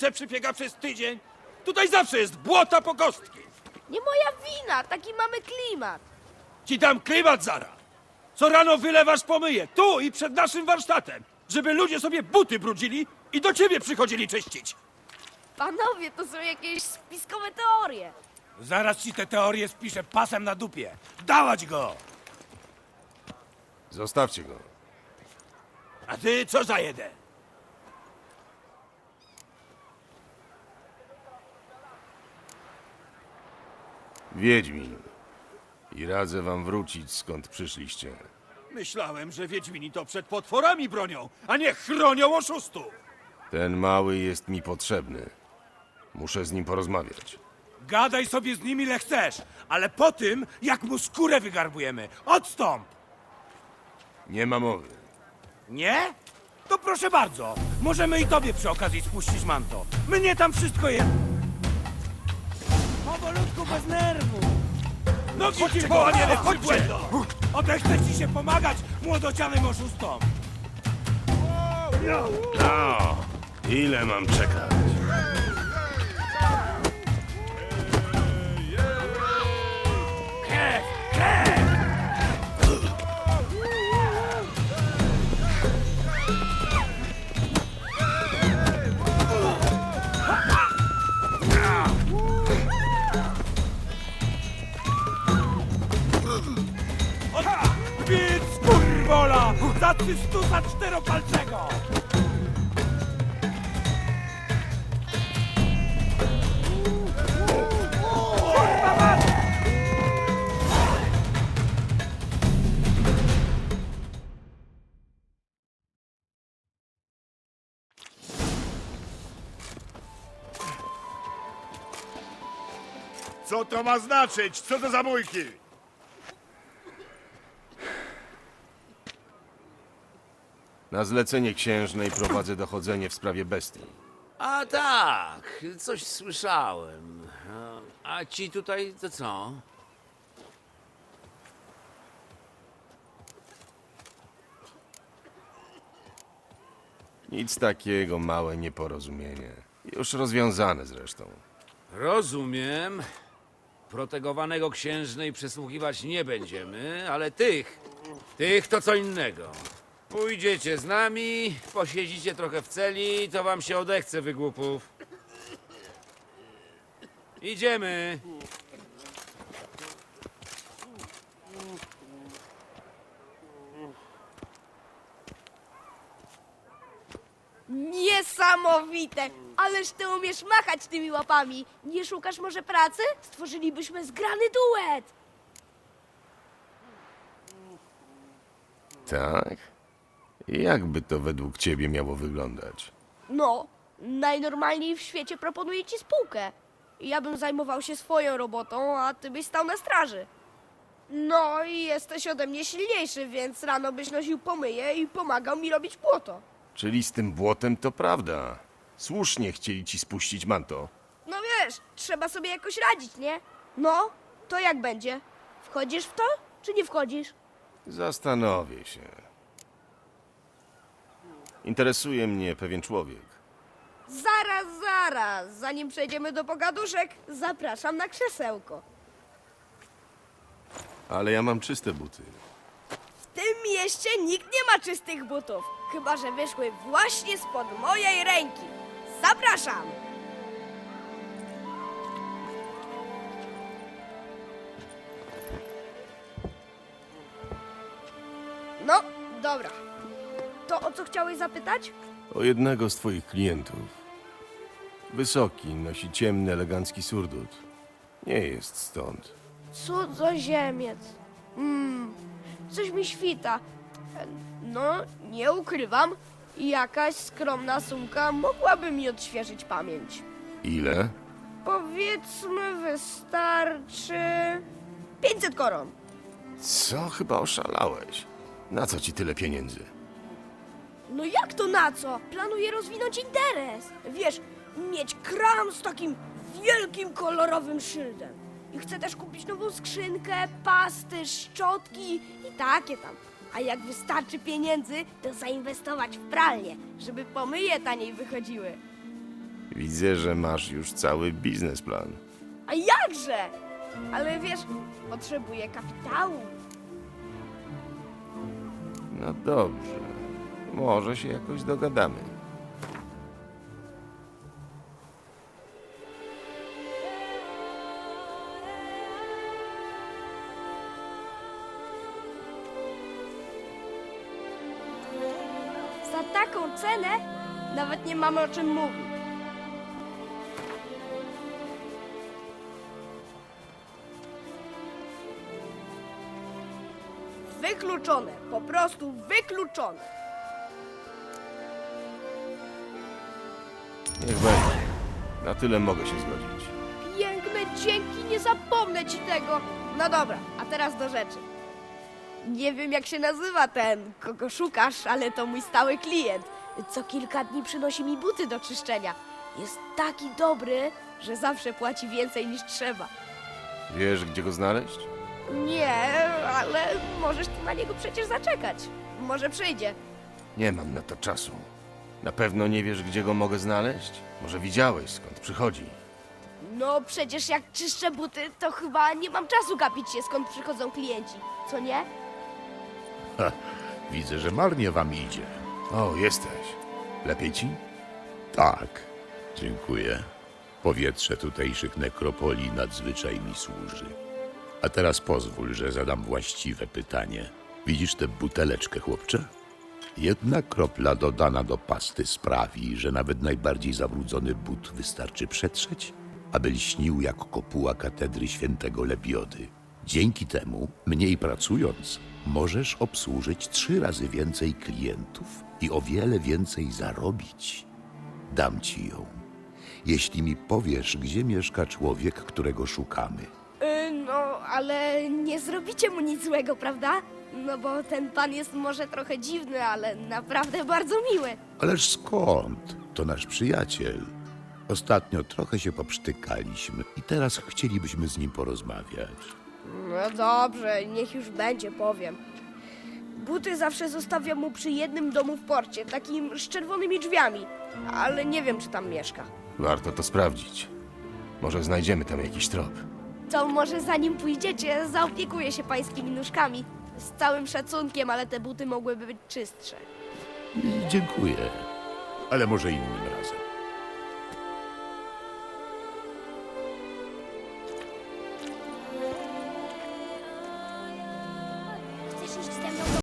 Że przypiega przez tydzień? Tutaj zawsze jest błota po kostki. Nie moja wina, taki mamy klimat. Ci dam klimat zara. Co rano wylewasz pomyje, tu i przed naszym warsztatem, żeby ludzie sobie buty brudzili i do ciebie przychodzili czyścić. Panowie, to są jakieś spiskowe teorie. Zaraz ci te teorie spiszę pasem na dupie. Dawać go! Zostawcie go. A ty co za jeden? Wiedźmin. I radzę wam wrócić skąd przyszliście. Myślałem, że Wiedźmini to przed potworami bronią, a nie chronią oszustów. Ten mały jest mi potrzebny. Muszę z nim porozmawiać. Gadaj sobie z nim ile chcesz, ale po tym, jak mu skórę wygarbujemy, odstąp! Nie ma mowy. Nie? To proszę bardzo, możemy i tobie przy okazji spuścić manto. Mnie tam wszystko jest. Powolutku, bez nerwu. No Chodźcie, kochanie, chodźcie! Odechce ci się pomagać młodocianym oszustom. No, ile mam czekać? Kurwola! Za cystusa czteropalczego! Co to ma znaczyć? Co to za bójki? Na zlecenie księżnej prowadzę dochodzenie w sprawie bestii. A tak, coś słyszałem. A- ci tutaj to co? Nic takiego, małe nieporozumienie. Już rozwiązane zresztą. Rozumiem. Protegowanego księżnej przesłuchiwać nie będziemy, ale tych, tych to co innego. Pójdziecie z nami, posiedzicie trochę w celi, to wam się odechce, wygłupów. Idziemy. Niesamowite! Ależ ty umiesz machać tymi łapami. Nie szukasz może pracy? Stworzylibyśmy zgrany duet. Tak? Jakby to według ciebie miało wyglądać? No, najnormalniej w świecie proponuję ci spółkę. Ja bym zajmował się swoją robotą, a ty byś stał na straży. No i jesteś ode mnie silniejszy, więc rano byś nosił pomyje i pomagał mi robić błoto. Czyli z tym błotem to prawda. Słusznie chcieli ci spuścić manto. No wiesz, trzeba sobie jakoś radzić, nie? No, to jak będzie? Wchodzisz w to, czy nie wchodzisz? Zastanowię się. Interesuje mnie pewien człowiek. Zaraz, zaraz, zanim przejdziemy do pogaduszek, zapraszam na krzesełko. Ale ja mam czyste buty. W tym mieście nikt nie ma czystych butów, chyba że wyszły właśnie spod mojej ręki. Zapraszam! O co chciałeś zapytać? O jednego z twoich klientów. Wysoki, nosi ciemny, elegancki surdut. Nie jest stąd. Cudzoziemiec. Mm, coś mi świta. E, No, nie ukrywam, jakaś skromna sumka mogłaby mi odświeżyć pamięć. Ile? Powiedzmy, wystarczy 500 koron. Co? Chyba oszalałeś. Na co ci tyle pieniędzy? No jak to na co? Planuję rozwinąć interes. Wiesz, mieć kram z takim wielkim kolorowym szyldem. I chcę też kupić nową skrzynkę, pasty, szczotki i takie tam. A jak wystarczy pieniędzy, to zainwestować w pralnię, żeby pomyje taniej wychodziły. Widzę, że masz już cały biznesplan. A jakże? Ale wiesz, potrzebuję kapitału. No dobrze. Może się jakoś dogadamy. Za taką cenę nawet nie mamy o czym mówić. Wykluczone, po prostu wykluczone. Niech będzie. Na tyle mogę się zgodzić. Piękne dzięki, nie zapomnę ci tego. No dobra, a teraz do rzeczy. Nie wiem jak się nazywa ten, kogo szukasz, ale to mój stały klient. Co kilka dni przynosi mi buty do czyszczenia. Jest taki dobry, że zawsze płaci więcej niż trzeba. Wiesz, gdzie go znaleźć? Nie, ale możesz tu na niego przecież zaczekać. Może przyjdzie. Nie mam na to czasu. Na pewno nie wiesz, gdzie go mogę znaleźć? Może widziałeś, skąd przychodzi? No przecież jak czyszczę buty, to chyba nie mam czasu gapić się skąd przychodzą klienci. Co nie? Widzę, że marnie wam idzie. O, jesteś. Lepiej ci? Tak, dziękuję. Powietrze tutejszych nekropolii nadzwyczaj mi służy. A teraz pozwól, że zadam właściwe pytanie. Widzisz tę buteleczkę, chłopcze? Jedna kropla dodana do pasty sprawi, że nawet najbardziej zabrudzony but wystarczy przetrzeć, aby lśnił jak kopuła katedry świętego Lebiody. Dzięki temu, mniej pracując, możesz obsłużyć trzy razy więcej klientów i o wiele więcej zarobić. Dam ci ją. Jeśli mi powiesz, gdzie mieszka człowiek, którego szukamy. Y, no, ale nie zrobicie mu nic złego, prawda? No bo ten pan jest może trochę dziwny, ale naprawdę bardzo miły. Ależ skąd? To nasz przyjaciel. Ostatnio trochę się poprztykaliśmy i teraz chcielibyśmy z nim porozmawiać. No dobrze, niech już będzie, powiem. Buty zawsze zostawiam mu przy jednym domu w porcie, takim z czerwonymi drzwiami, ale nie wiem, czy tam mieszka. Warto to sprawdzić. Może znajdziemy tam jakiś trop. To może zanim pójdziecie, zaopiekuję się pańskimi nóżkami. Z całym szacunkiem, ale te buty mogłyby być czystsze. Dziękuję. Ale może innym razem.